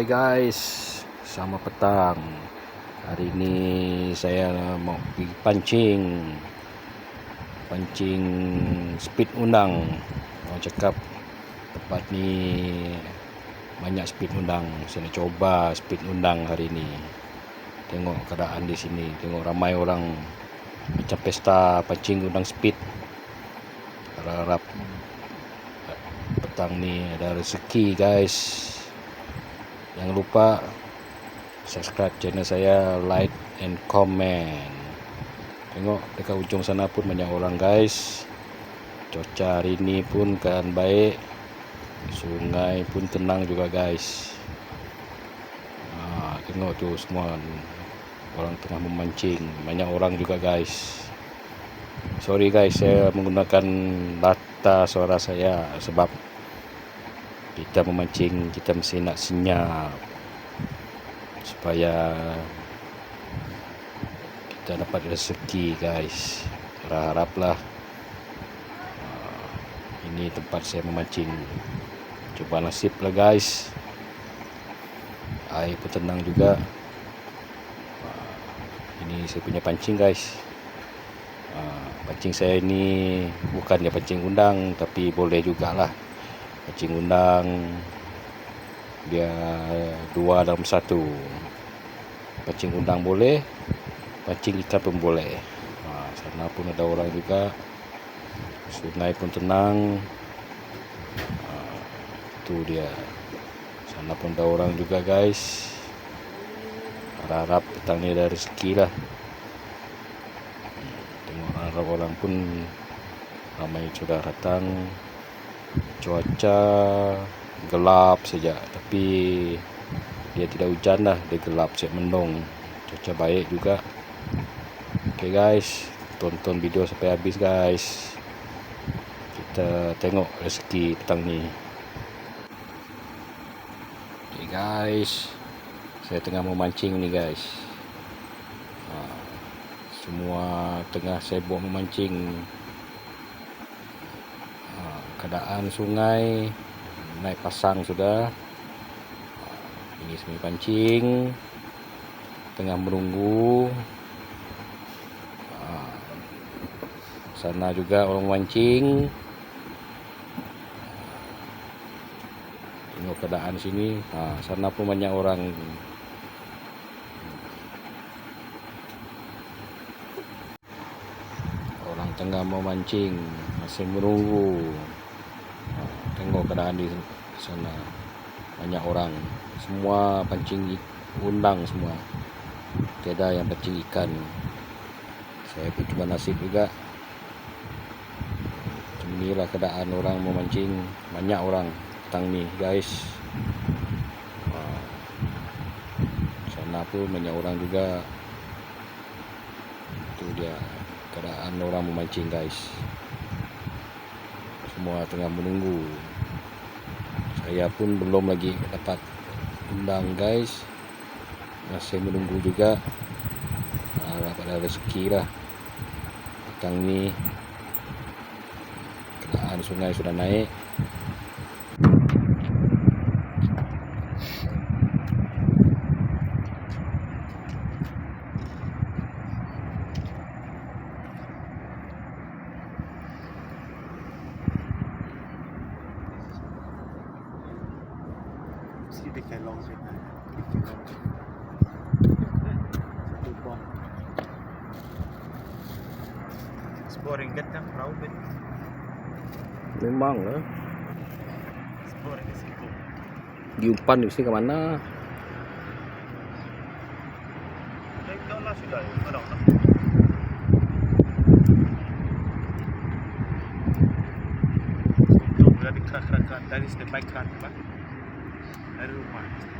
Hai guys, selamat petang. Hari ini saya mau pergi pancing. Pancing speed undang. Orang cakap tempat ni banyak speed undang. Saya coba speed undang hari ini. Tengok keadaan di sini. Tengok ramai orang macam pesta pancing undang speed. Harap petang ni ada rezeki guys. Jangan lupa subscribe channel saya, like and comment. Tengok dekat ujung sana pun banyak orang guys. Cuaca hari ini pun kan baik. Sungai pun tenang juga guys. Ha, tengok tu semua orang tengah memancing. Banyak orang juga guys. Sorry guys, saya menggunakan data suara saya sebab kita memancing kita mesti nak senyap. Supaya kita dapat rezeki guys. Haraplah uh, ini tempat saya memancing. Coba nasib lah guys. Air pun tenang juga. Uh, ini saya punya pancing guys. Uh, pancing saya ini bukan dia pancing undang tapi boleh jugalah pancing undang dia dua dalam satu. Pancing undang boleh pancing ikan pun boleh. Sana pun ada orang juga. Sungai pun tenang. Ha, itu dia. Sana pun ada orang juga guys. Harap-harap petang ni ada rezeki lah. Tengok orang-orang pun ramai sudah datang cuaca gelap saja tapi dia tidak hujan lah. Dia gelap siap mendung cuaca baik juga. Ok guys. Tonton video sampai habis guys. Kita tengok rezeki petang ni. Ok guys. Saya tengah memancing ni guys. Ha, semua tengah sibuk memancing keadaan sungai naik pasang sudah. Ini semi pancing tengah menunggu. Sana juga orang mancing. Tengok keadaan sini sana pun banyak orang. Orang tengah memancing masih menunggu keadaan di sana. Banyak orang. Semua pancing undang semua. Tiada yang pancing ikan. Saya pun cuma nasib juga. Inilah keadaan orang memancing banyak orang. Petang ni guys. Sana pun banyak orang juga. Itu dia keadaan orang memancing guys. Semua tengah menunggu saya pun belum lagi dapat undang guys. Masih menunggu juga. Harap ada rezeki lah. Petang ni keadaan sungai sudah naik Je kan. Satu bom. Sepuluh ringgit kan perahu bet. memang lah Sepuluh ringgit situ. diumpan di sini ke mana Naik dah lah sudah. Kalau nak. Untung dari kerak-kerakan dari step by kerak pak. Dari rumah.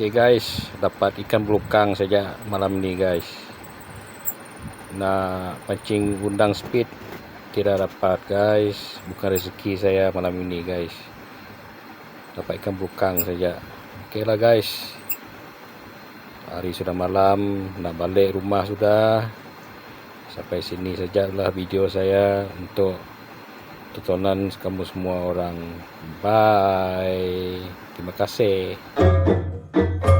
Oke guys, dapat ikan belukang saja malam ini guys. Nah, pancing undang speed tidak dapat guys. Bukan rezeki saya malam ini guys. Dapat ikan belukang saja. Oke lah guys. Hari sudah malam, nak balik rumah sudah. Sampai sini sajalah video saya untuk tontonan kamu semua orang. Bye. Terima kasih. Thank you.